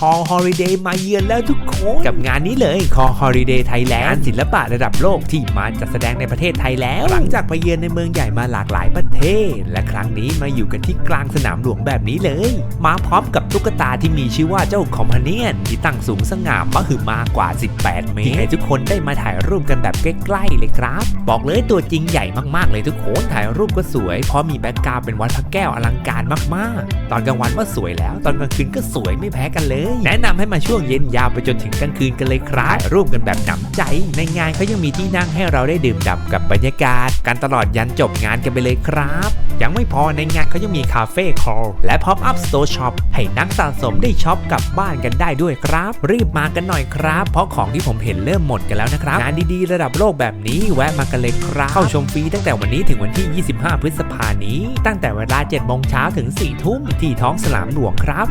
Call Holiday มาเยือนแล้วทุกคนกับงานนี้เลย Call Holiday Thailand ศิลปะระดับโลกที่มาจัดแสดงในประเทศไทยแล้ว หลังจากไปเยือนในเมืองใหญ่มาหลากหลายประเทศ และครั้งนี้มาอยู่กันที่กลางสนามหลวงแบบนี้เลย มาพร้อมกับตุ๊กตาที่มีชื่อว่าเจ้าคอมพาเนียนที่ตั้งสูงสง่ามหึมากว่า 18 เมตรที่ให้ทุกคนได้มาถ่ายรูปกันแบบใกล้ๆเลยครับ บอกเลยตัวจริงใหญ่มากๆ เลยทุกคนถ่ายรูปก็สวย เพราะมีแบ็กกราวด์เป็นวัดพระแก้วอลังการมากๆ ตอนกลางวันว่าสวยแล้ว ตอนกลางคืนก็สวยไม่แพ้กันเลยแนะนำให้มาช่วงเย็นยาวไปจนถึงกลางคืนกันเลยครับถ่ายรูปกันแบบหนำใจ ในงานเขายังมีที่นั่งให้เราได้ดื่มด่ำกับบรรยากาศกันตลอดยันจบงานกันไปเลยครับ ยังไม่พอในงานเขายังมีคาเฟ่คอลและ Pop Up Store Shop ให้นักสะสมได้ช็อปกลับบ้านกันได้ด้วยครับ รีบมากันหน่อยครับ เพราะของที่ผมเห็นเริ่มหมดกันแล้วนะครับ งานดีๆ ระดับโลกแบบนี้แวะมากันเลยครับ เข้าชมฟรีตั้งแต่วันนี้ถึงวันที่ 25 พฤษภานี้ ตั้งแต่เวลา7โมงเช้าถึง 4 ทุ่มที่ท้องสนามหลวงครับ